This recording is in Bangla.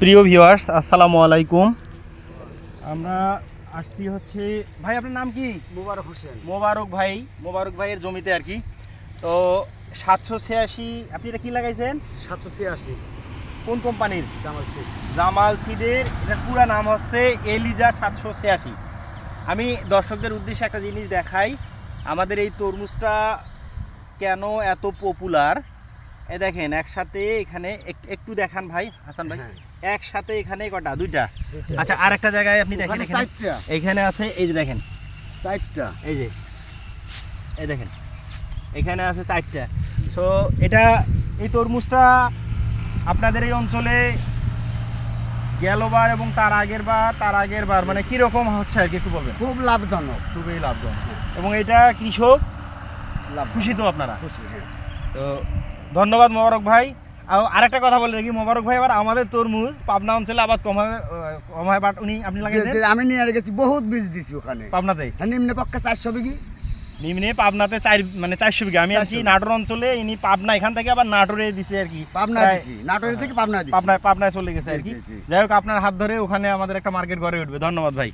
প্রিয় ভিউয়ার্স আসসালামু আলাইকুম। আমরা আসছি হচ্ছে ভাই আপনার নাম কি? মুবারক হোসেন। মোবারক ভাই মোবারক ভাইয়ের জমিতে আর কি। তো সাতশো ছিয়াশি আপনি এটা কি লাগাইছেন? সাতশো ছিয়াশি। কোন কোম্পানির? জামাল সিড। জামাল সিডের এটার পুরো নাম হচ্ছে এলিজা সাতশো ছিয়াশি। আমি দর্শকদের উদ্দেশ্যে একটা জিনিস দেখাই আমাদের এই তরমুজটা কেন এত পপুলার এ দেখেন একসাথে এখানে এক- একটু দেখান ভাই হাসান ভাই। হ্যাঁ। একসাথে এখানে কটা? দুইটা। আচ্ছা আর একটা জায়গায় আপনি দেখেন এখানে আছে এই যে দেখেন। চারটা এই যে। এই দেখেন এখানে আছে চারটা সো এটা এই তরমুজটা আপনাদের এই অঞ্চলে গেলবার এবং তার আগের বার তার আগের বার মানে কীরকম হচ্ছে আর কি একটু বলবেন? খুব লাভজনক। খুবই লাভজনক। এবং এটা কৃষক লাভ খুশি তো আপনারা? খুশি হ্যাঁ। তো ধন্যবাদ মোবারক ভাই। আর আরেকটা কথা বলে দেখি মোবারক ভাই আবার আমাদের তরমুজ পাবনা অঞ্চলে আবার কম হয় কম হয় বাট উনি আপনি যে আমি নিয়ে গেছি বহুত বীজ দিছি ওখানে। পাবনাতে? হ্যাঁ নিম্নে পক্ষে চারশো বিঘি। নিম্নে পাবনাতে চার মানে চারশো বিঘা। আমি আছি নাটোর অঞ্চলে ইনি পাবনা এখান থেকে আবার নাটোরে দিছে আর কি। পাবনা দিছি নাটোরের থেকে পাবনা দিছি। পাবনায় পাবনায় চলে গেছে আর কি। যাই হোক আপনার হাত ধরে ওখানে আমাদের একটা মার্কেট গড়ে উঠবে। ধন্যবাদ ভাই।